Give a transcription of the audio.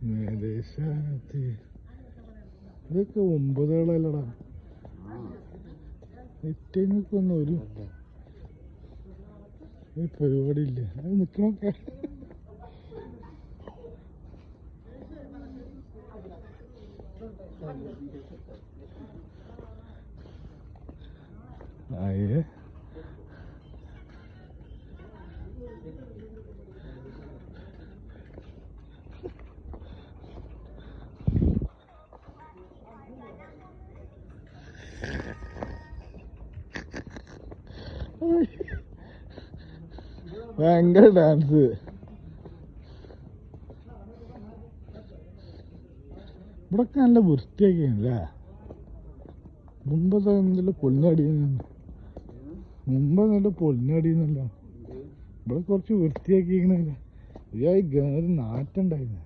മേദേശാത്തി ഇതൊക്കെ ഒമ്പതുകളല്ലടാ. എറ്റങ്ങൾക്കൊന്നും ഒരു ഒരു പരിപാടി ഇല്ല അത് നിക്കണൊക്കെ അയ്യേ ഭയങ്കര ഡാൻസ് ഇവിടൊക്കെ നല്ല വൃത്തിയൊക്കെയാണല്ലേ? മുമ്പത്തെ നല്ല പൊളിഞ്ഞടിയുന്നുണ്ട് മുമ്പ് നല്ല പൊളിഞ്ഞടിയുന്നല്ലോ. ഇവിടെ കുറച്ച് വൃത്തിയാക്കിയിരിക്കണല്ലേ? ഈ നാറ്റുണ്ടായിരുന്നു